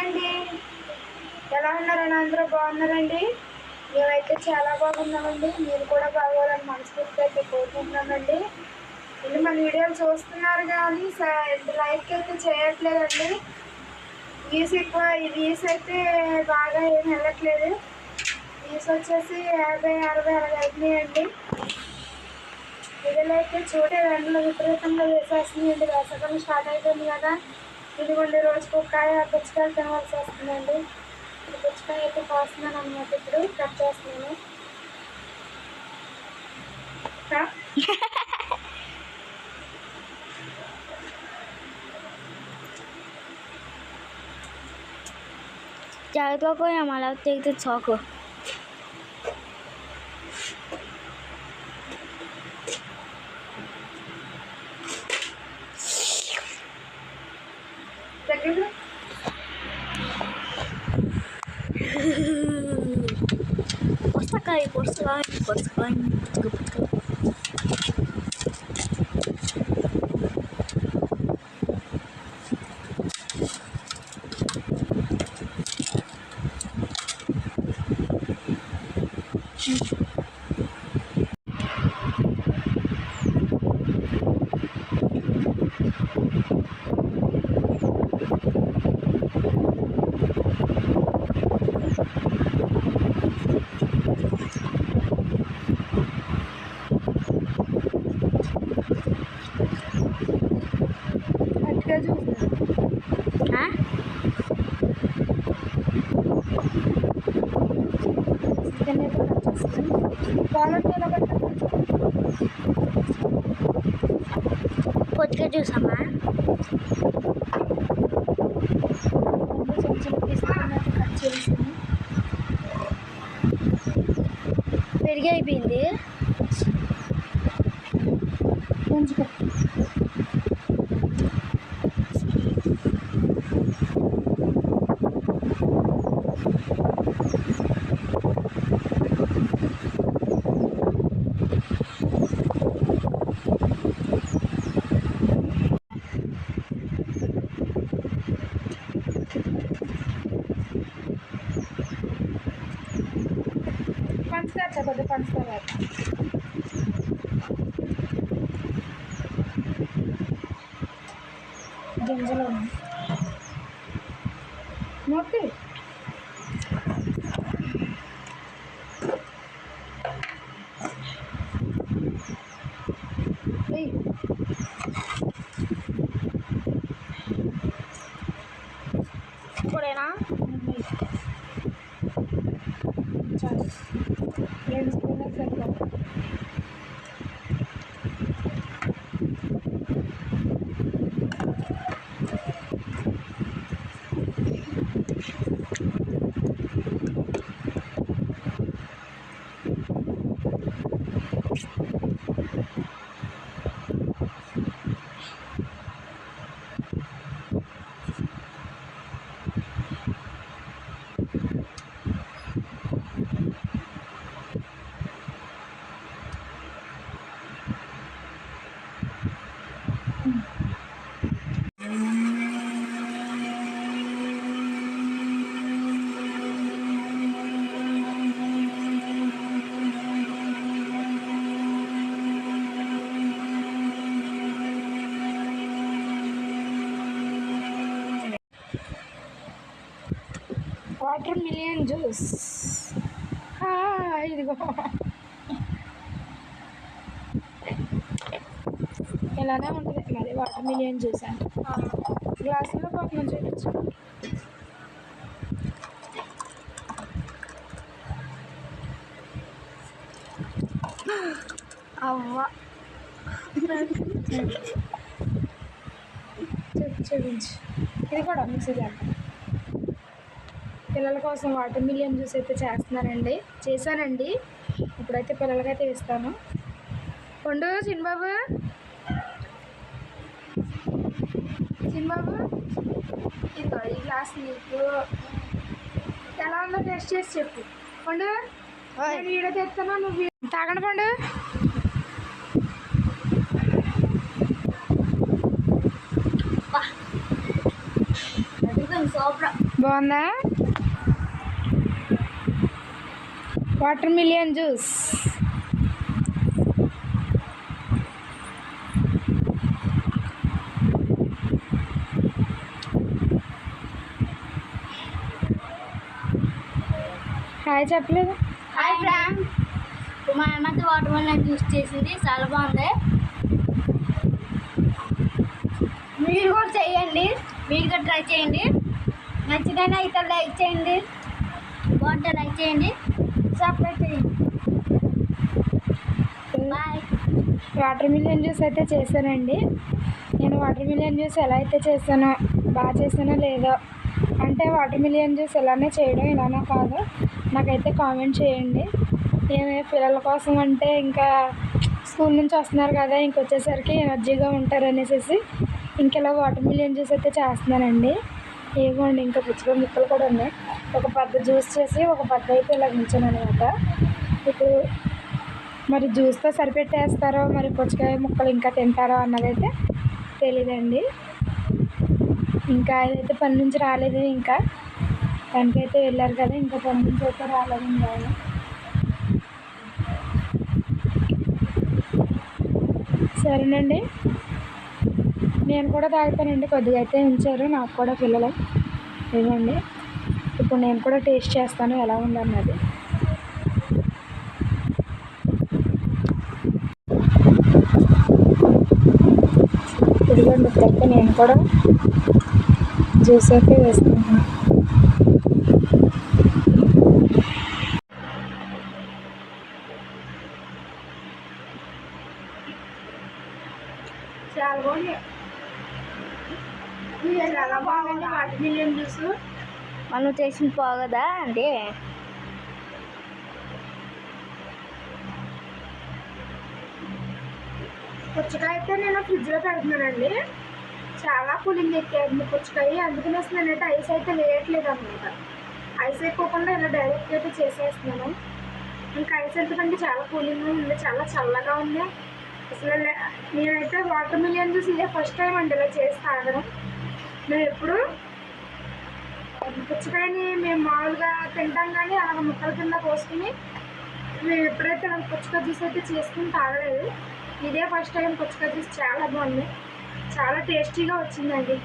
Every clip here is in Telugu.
అండి ఎలా ఉన్నారండి అందరూ బాగున్నారండి? మేమైతే చాలా బాగున్నామండి. మీరు కూడా బాగోవాలని మనస్ఫూర్తిగా అయితే కోరుకుంటున్నామండి. ఇది మన వీడియోలు చూస్తున్నారు కానీ లైక్ అయితే చేయట్లేదండి. వ్యూస్ ఎక్కువ ఈ అయితే బాగా ఏం వెళ్ళట్లేదు. ఈస్ వచ్చేసి యాభై అరవై అలా వెళ్తున్నాయండి ఇదిలో అయితే చూడే ఎండలు విపరీతంగా వేసేస్తుందండి వేసవకాలం స్టార్ట్ అయిపోయింది కదా. ఇదిగోండి రోజుకు ఒక కాయ పుచ్చకాయలు తినవలసి వస్తుందండి. పుచ్చకాయ అయితే కోస్తున్నాను అనమాట ఇప్పుడు. కట్ చేస్తున్నాను. Gyerek olyan már látték, de csak. Пускай, пускай, пускай, пускай, пускай. Cut చూసామా? పెరిగి అయిపోయింది. కొంచెం పంచదార చెప్పదు పంచదార గింజలు ఉన్నాయి. Water million juice. ఇదిగో. ఇలానే ఉంటుంది మరి వాటర్ మిలియన్ జ్యూస్ అంటే. గ్లాసులో పాపం చూపించు? అవ్వ. చూపించు. ఇది కూడా మిక్సీ చేస్తాను పిల్లల కోసం వాటర్ మిలియన్ జ్యూస్ అయితే చేస్తున్నానండి. చేశానండి. ఇప్పుడైతే పిల్లలకైతే ఇస్తాను. పండు చిన్నబాబు. చిన్నబాబు. ఇదిగో ఈ గ్లాస్ నీకు. ఉందో టేస్ట్ చేసి చెప్పు. పండు నేను వీడియో తెస్తాను నువ్వు తాగండి పండు. సూపర్. బాగుందా? వాటర్ మిలియన్ జ్యూస్ హాయ్ చెప్పలేదు. హాయ్ ఫ్రామ్ మా అమ్మతో వాటర్ మెలన్ జ్యూస్ చేసింది. చాలా బాగుంది. మీరు కూడా చేయండి. మీరు కూడా ట్రై చేయండి. నచ్చితేనే అయితే లైక్ చేయండి. బాగుంటే లైక్ చేయండి. వాటర్ మిలియన్ జ్యూస్ అయితే చేశానండి. నేను వాటర్ మిలియన్ జ్యూస్ ఎలా అయితే చేశానో బాగా చేశానో లేదో అంటే వాటర్ మిలియన్ జ్యూస్ ఇలానే చేయడం ఇలానో కాదు. నాకైతే కామెంట్ చేయండి. నేను పిల్లల కోసం అంటే ఇంకా స్కూల్ నుంచి వస్తున్నారు కదా ఇంకొచ్చేసరికి ఎనర్జీగా ఉంటారు అనేసి ఇంకెలా వాటర్ మిలియన్ జ్యూస్ అయితే చేస్తున్నానండి. ఏమోండి ఇంకా పుచ్చుక ముక్కలు కూడా ఉన్నాయి. ఒక పెద్ద జ్యూస్ చేసి ఒక పెద్ద అయితే ఇలా ఉంచాను అనమాట ఇప్పుడు మరి జ్యూస్తో సరిపెట్టేస్తారో మరి పుచ్చకాయ ముక్కలు ఇంకా తింటారో అన్నదైతే తెలియదండి ఇంకా ఏదైతే పని నుంచి రాలేదు ఇంకా. తనకైతే వెళ్ళారు కదా ఇంకా పని నుంచి అయితే రాలేదు ఇంకా ఆయన. సరేనండి. నేను కూడా తాగుతానండి కొద్దిగా అయితే ఉంచారు నాకు కూడా పిల్లలు. ఇవ్వండి. ఇప్పుడు నేను కూడా టేస్ట్ చేస్తాను ఎలా ఉందన్నది. ఇదిగోండి నేను కూడా జ్యూస్ అయితే వేస్తున్నాను చాలా బాగుంది చాలా బాగుంది వాటర్ మిలియన్ జ్యూస్ మనం చేసిన పోగదా అండి? పుచ్చకాయ అయితే నేను ఫ్రిడ్జ్లో పెడుతున్నానండి. చాలా కూలింగ్ ఎక్కాయండి పుచ్చకాయ. అందుకని అసలు నేనైతే ఐస్ అయితే వేయట్లేదు అనమాట ఐస్ అయిపోకుండా ఇలా డైరెక్ట్ అయితే చేసేస్తున్నాను. ఇంకా ఐస్ ఎందుకంటే చాలా కూలింగ్ ఉంది చాలా చల్లగా ఉంది. అసలు నేనైతే వాటర్ మిలియన్ చూసి ఇదే ఫస్ట్ టైం అండి ఇలా చేసి తాగడం నేను ఎప్పుడు పుచ్చకాయని మేము మామూలుగా తింటాం కానీ అలా ముక్కల కింద కోసుకుని మేము ఎప్పుడైతే ఇలా పుచ్చకాయ జ్యూస్ అయితే చేసుకుని తాగలేదు ఇదే ఫస్ట్ టైం పుచ్చకాయ జ్యూస్ చాలా బాగుంది. చాలా టేస్టీగా వచ్చిందండి.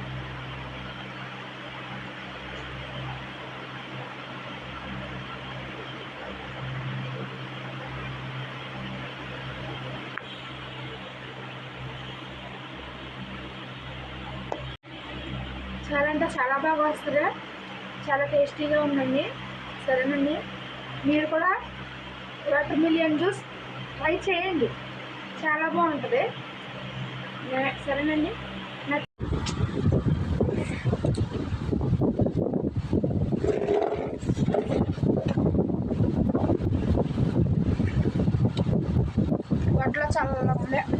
చాలా అంటే చాలా బాగా వస్తుంది. చాలా టేస్టీగా ఉందండి. సరేనండి. మీరు కూడా వాటర్ మిలియన్ జ్యూస్ ట్రై చేయండి. చాలా బాగుంటుంది. సరేనండి. వాటిలో చాలా